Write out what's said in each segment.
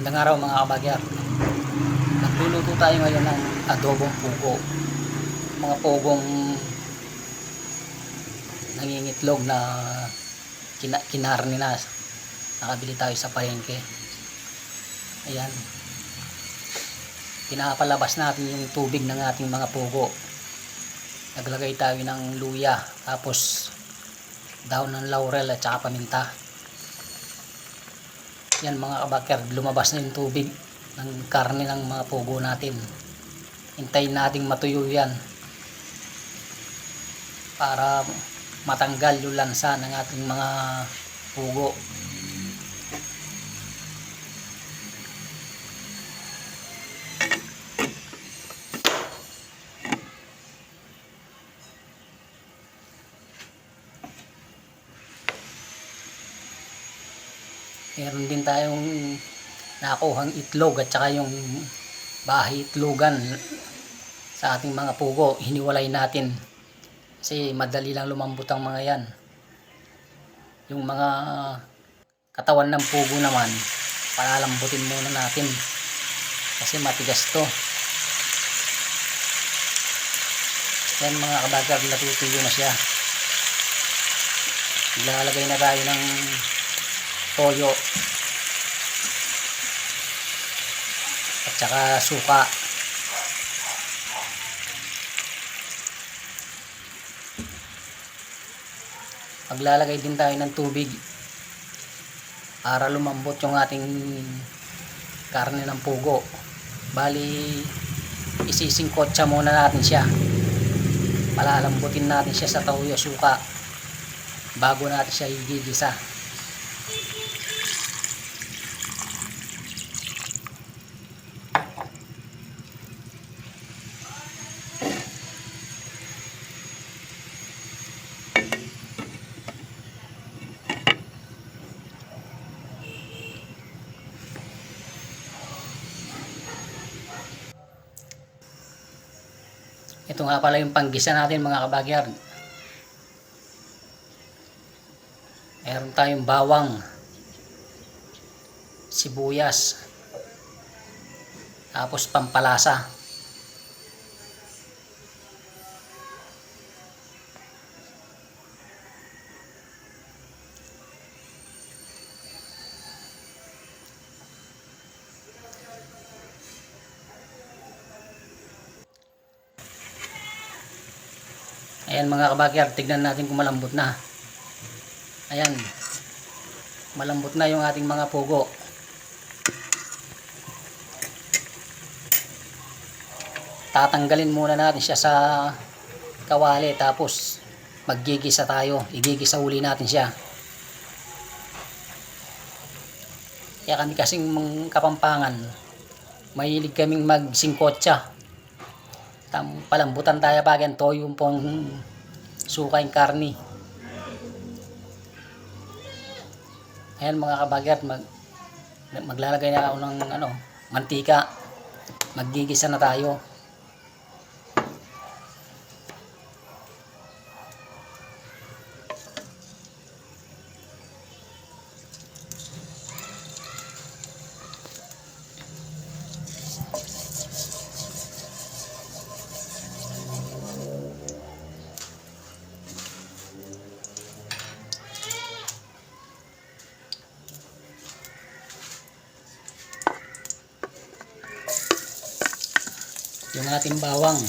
Magandang araw mga kabagyan. Nagluluto tayo ngayon ng adobong pugo. Mga pugong nangingitlog na kina kinarni na. Nakabili tayo sa palengke. Ayan. Pinapalabas natin yung tubig ng ating mga pugo. Naglagay tayo ng luya. Tapos daon ng laurel at saka paminta. Yan mga kabaker, lumabas na yung tubig ng karne ng mga pugo natin. Hintayin nating matuyo yan para matanggal yung lansa ng ating mga pugo. Meron din tayong nakuhang itlog at saka yung bahay itlogan sa ating mga pugo. Hiniwalay natin kasi madali lang lumambot ang mga yan. Yung mga katawan ng pugo naman, palalambutin muna natin kasi matigas to. Yan mga kabagar, natutuyo na siya. Ilalagay na tayo ng toyo at saka suka. Maglalagay din tayo ng tubig para lumambot yung ating karne ng pugo. Bali isisingkotsa muna natin siya. Palalambutin natin siya sa toyo suka bago natin siya igigisa Ito nga pala yung panggisa natin mga kabagyan. Meron tayong bawang, sibuyas, tapos pampalasa. Ayan mga kabagyan, tignan natin kung malambot na. Ayan. Malambot na yung ating mga pugo. Tatanggalin muna natin siya sa kawali tapos maggigisa tayo. Igigisa uli natin siya. Kaya kami kasing mga kapampangan, mahilig kaming magsingkotsa. Tam palambutan tayo bagan to yung pong suka yung karni. Ayan mga kabagat, mag, maglalagay na ako ng ano, mantika. Maggigisa na tayo. Yung ating bawang.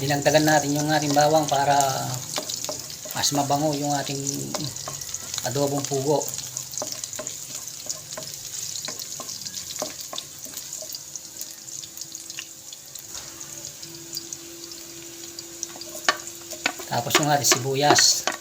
Dinagdagan natin yung ating bawang para mas mabango yung ating adobong pugo. Tapos yung ating sibuyas.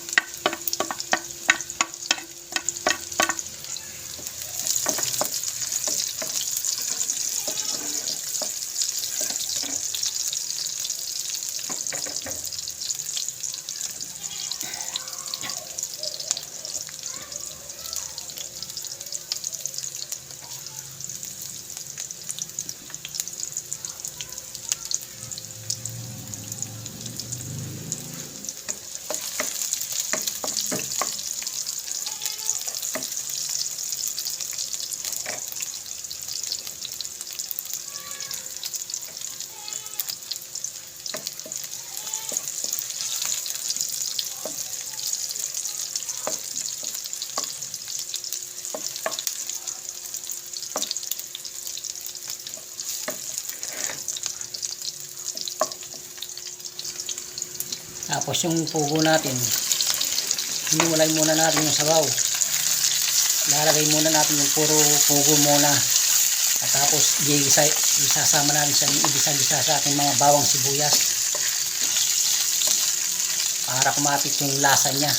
Tapos yung pugo natin, hiniwalay muna natin yung sabaw. Lalagay muna natin yung puro pugo muna. At tapos isasama natin sa igisa-gisa sa ating mga bawang sibuyas. Para kumapit yung lasa niya.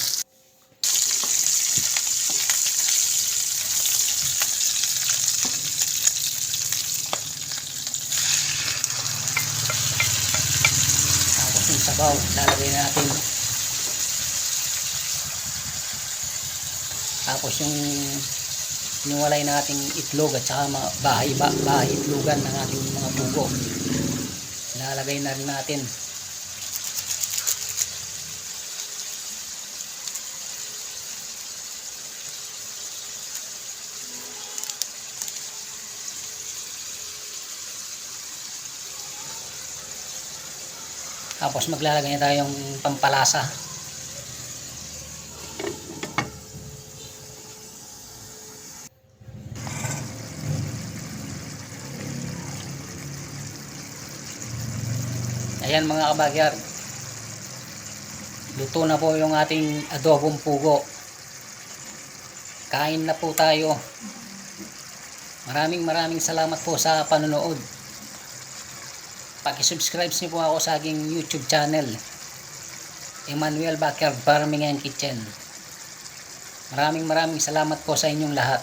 Yung sabaw, lalagay natin. Tapos yung niwalay nating itlog at saka bahay, ba, bahay itlogan ng ating mga pugo. Lalagay na rin natin. Tapos maglalagay na tayong pampalasa. Ayan mga kabagyar. Luto na po yung ating adobong pugo. Kain na po tayo. Maraming maraming salamat po sa panonood. Paki-subscribe niyo po ako sa aking YouTube channel. Emmanuel Backyard Farming and Kitchen. Maraming maraming salamat po sa inyong lahat.